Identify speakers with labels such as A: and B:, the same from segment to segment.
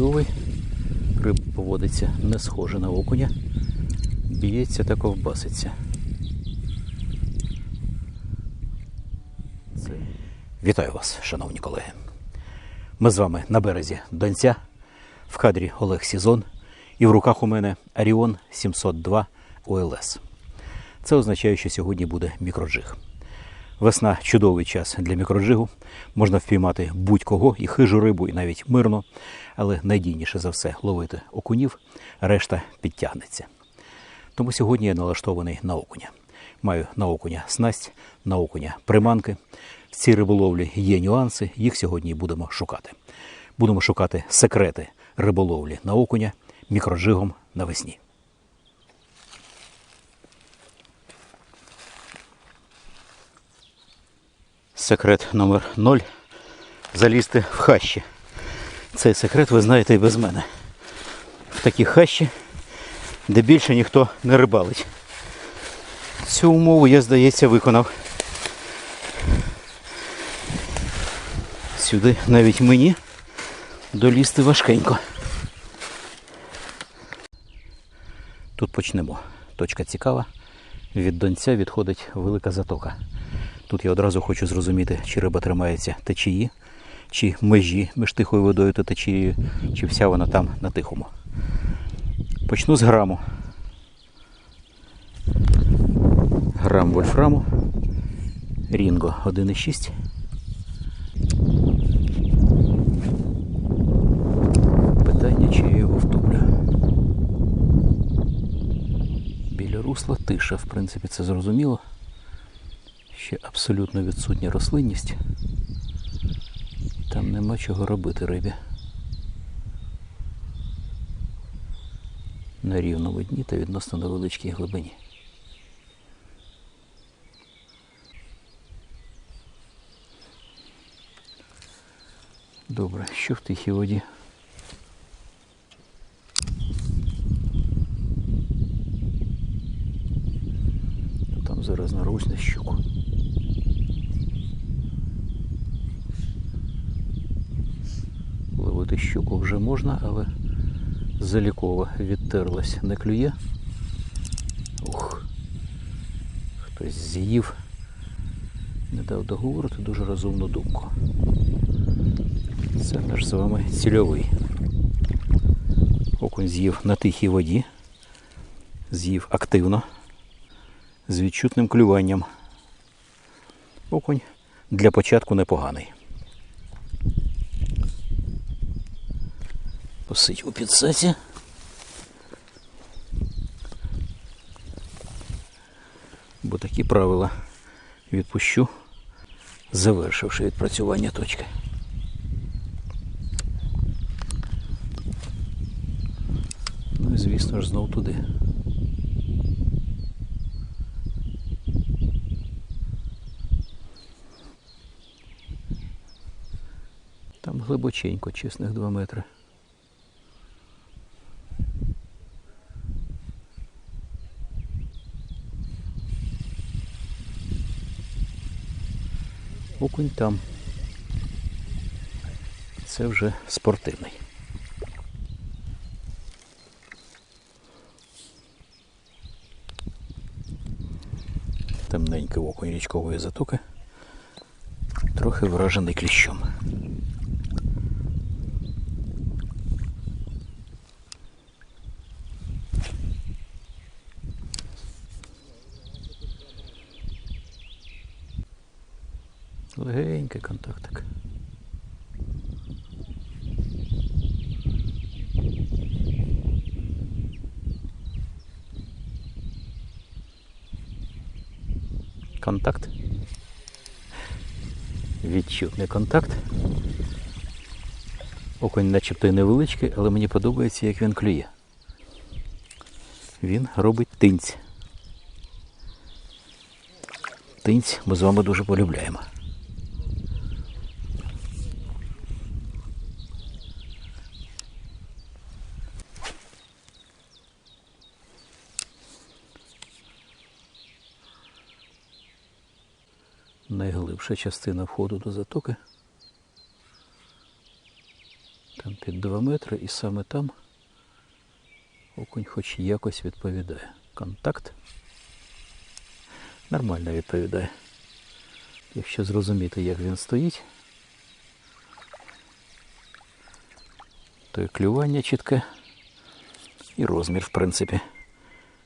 A: чудовий. Риба поводиться не схоже на окуня. Б'ється та ковбаситься. Це... Вітаю вас, шановні колеги. Ми з вами на березі Донця, в кадрі Олег Сізон, і в руках у мене Аріон 702 ОЛС. Це означає, що сьогодні буде мікроджиг. Весна чудовий час для мікроджигу. Можна впіймати будь-кого і хижу рибу, і навіть мирно, але найдійніше за все ловити окунів, решта підтягнеться. Тому сьогодні я налаштований на окуня. Маю на окуня снасть, на окуня приманки. В цій риболовлі є нюанси, їх сьогодні будемо шукати. Будемо шукати секрети риболовлі на окуня мікроджигом навесні. Секрет номер 0 залізти в хащі. Цей секрет ви знаєте і без мене. В такі хащі, де більше ніхто не рибалить. Цю умову я, здається, виконав. Сюди навіть мені долізти важкенько. Тут почнемо. Точка цікава. Від донця відходить велика затока. Тут я одразу хочу зрозуміти, чи риба тримається течії, чи межі між тихою водою та течією, чи вся вона там на тихому. Почну з граму. Грам вольфраму. Рінго 1,6. Питання, чи я його втоплю. Біля русла тиша, в принципі, це зрозуміло. Ще абсолютно відсутня рослинність. Там нема чого робити рибі. На рівному дні та відносно невеличкій глибині. Добре, що в тихій воді? Там зараз нарусь на щуку. Ловити щуку вже можна, але залікова відтерлась, не клює. Ух. Хтось з'їв. Не дав договорити дуже розумну думку. Це наш з вами цільовий. Окунь з'їв на тихій воді. З'їв активно, з відчутним клюванням. Окунь для початку непоганий. Посить у підсаці. Бо такі правила відпущу, завершивши відпрацювання точки. Ну і звісно ж знов туди. Там глибоченько, чесних 2 метри. Окунь там. Це вже спортивний. Темненький окунь річкової затоки. Трохи вражений кліщом. Легенький контактик. Контакт. Відчутний контакт. Окунь начебто і невеличкий, але мені подобається, як він клює. Він робить тинць. Тинць ми з вами дуже полюбляємо. Найглибша частина входу до затоки. Там під 2 метри, і саме там окунь хоч якось відповідає. Контакт нормально відповідає. Якщо зрозуміти, як він стоїть, то і клювання чітке, і розмір, в принципі,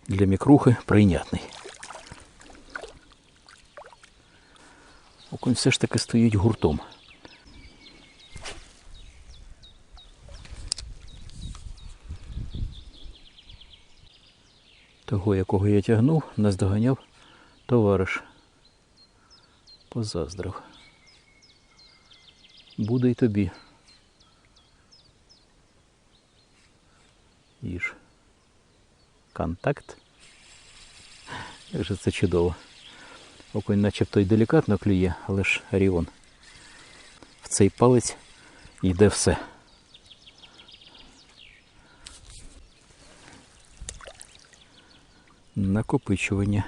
A: для мікрухи прийнятний. Окунь все ж таки стоїть гуртом. Того, якого я тягнув, наздоганяв товариш. Позаздрив. Буде й тобі. Їж. Контакт. Як же це чудово. Окунь начебто й делікатно клює, але ж Оріон. В цей палець йде все. Накопичування.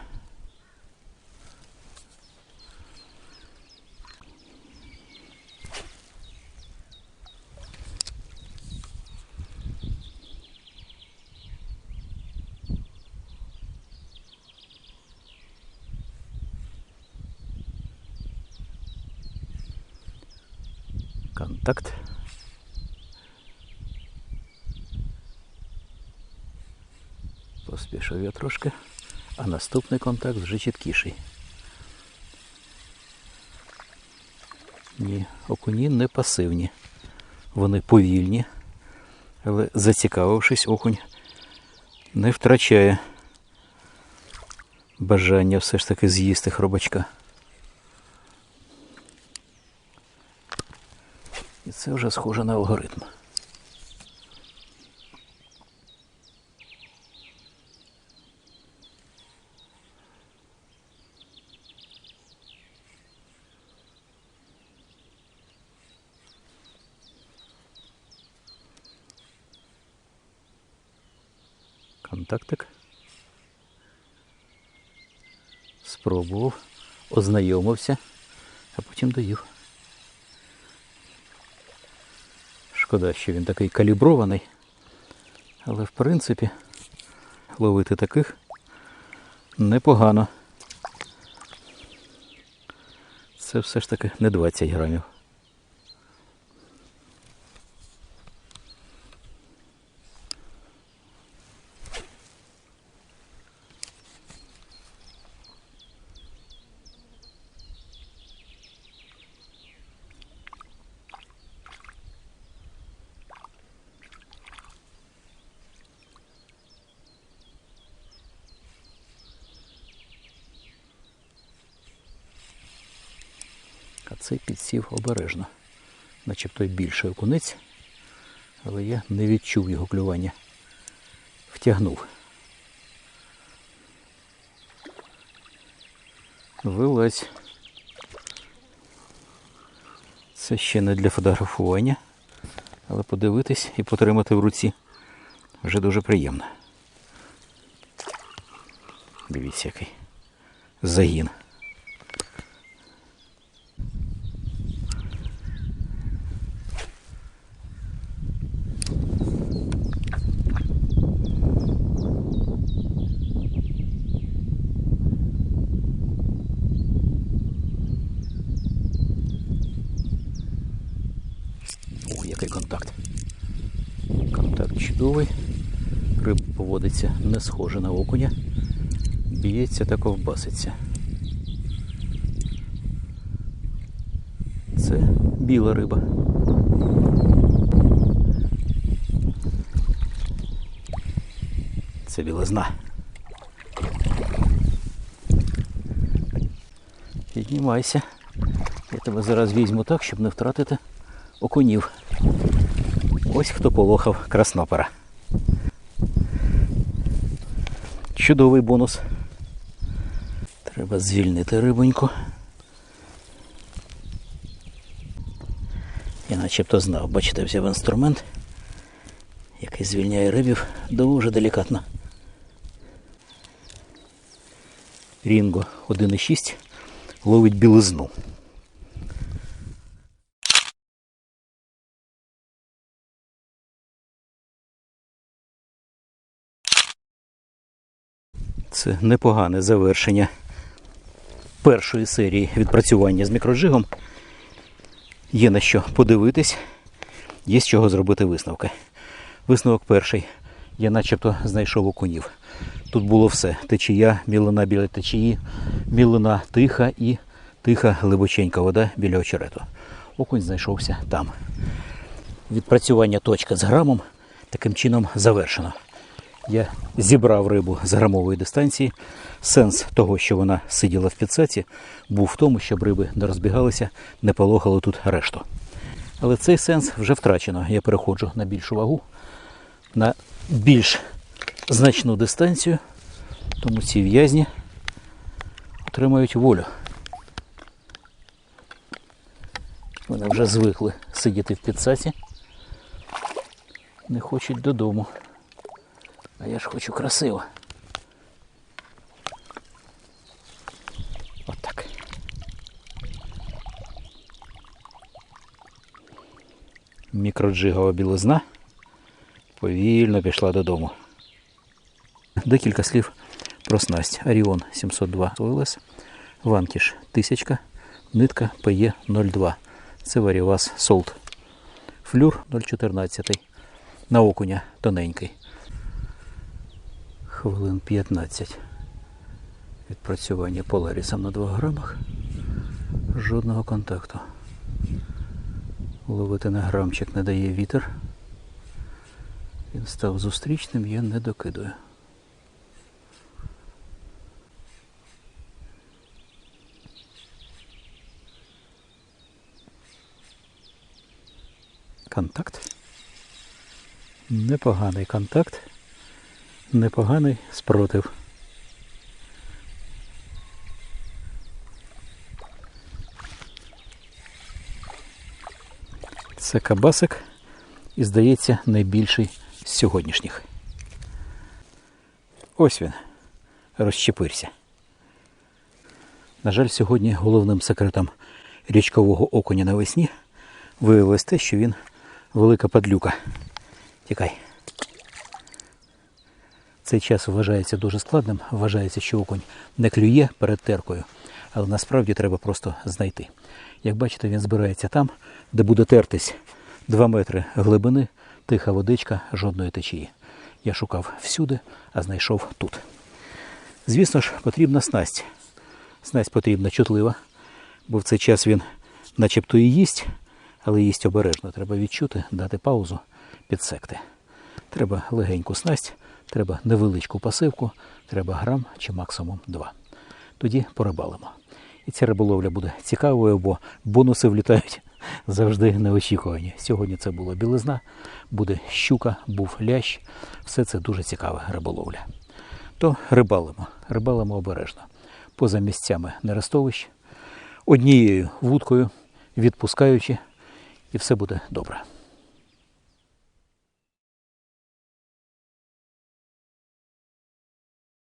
A: Контакт. Поспішив я трошки, а наступний контакт вже чіткіший. Ні, окуні не пасивні. Вони повільні, але зацікавившись, окунь не втрачає бажання все ж таки з'їсти хробачка. І це вже схоже на алгоритм. Контактик. Спробував, ознайомився, а потім доїв. Шкода, що він такий калібрований. Але в принципі ловити таких непогано. Це все ж таки не 20 грамів. А цей підсів обережно. Начебто й більший окунець, але я не відчув його клювання. Втягнув. Вилазь. Це ще не для фотографування, але подивитись і потримати в руці вже дуже приємно. Дивіться, який загін. Ух, який контакт. Контакт чудовий. Риба поводиться не схоже на окуня. Б'ється та ковбаситься. Це біла риба. Це білизна. Піднімайся. Я тебе зараз візьму так, щоб не втратити окунів. Ось хто полохав краснопера. Чудовий бонус. Треба звільнити рибоньку. Я начебто знав, бачите, взяв інструмент, який звільняє рибів дуже делікатно. Рінго 1,6 ловить білизну. Це непогане завершення першої серії відпрацювання з мікроджигом. Є на що подивитись, є з чого зробити висновки. Висновок перший. Я начебто знайшов окунів. Тут було все: течія, мілина біля течії, мілина тиха і тиха глибоченька вода біля очерету. Окунь знайшовся там. Відпрацювання точки з грамом таким чином завершено. Я зібрав рибу з грамової дистанції. Сенс того, що вона сиділа в підсаці, був в тому, щоб риби не розбігалися, не полохали тут решту. Але цей сенс вже втрачено. Я переходжу на більшу вагу, на більш значну дистанцію, тому ці в'язні отримають волю. Вони вже звикли сидіти в підсаці, не хочуть додому. А я ж хочу красиво. Отак. Мікроджигова білизна повільно пішла додому. Декілька слів про снасть. Аріон 702 ОЛС, Ванкіш 1000, нитка ПЕ 02. Це Варівас Солт. Флюр 0,14. На окуня тоненький. Хвилин 15. Відпрацювання поларісом на 2 грамах. Жодного контакту. Ловити на грамчик не дає вітер. Він став зустрічним, я не докидую. Контакт. Непоганий контакт. Непоганий спротив. Це кабасик і, здається, найбільший з сьогоднішніх. Ось він розчепився. На жаль, сьогодні головним секретом річкового окуня навесні виявилось те, що він велика падлюка. Тікай. Цей час вважається дуже складним. Вважається, що окунь не клює перед теркою, але насправді треба просто знайти. Як бачите, він збирається там, де буде тертись 2 метри глибини, тиха водичка, жодної течії. Я шукав всюди, а знайшов тут. Звісно ж, потрібна снасть. Снасть потрібна чутлива, бо в цей час він начебто і їсть, але їсть обережно. Треба відчути, дати паузу, підсекти. Треба легеньку снасть, треба невеличку пасивку, треба грам чи максимум два. Тоді порибалимо. І ця риболовля буде цікавою, бо бонуси влітають завжди неочікувані. Сьогодні це була білизна, буде щука, був лящ. Все це дуже цікава риболовля. То рибалимо, рибалимо обережно. Поза місцями нерестовищ, однією вудкою, відпускаючи, і все буде добре.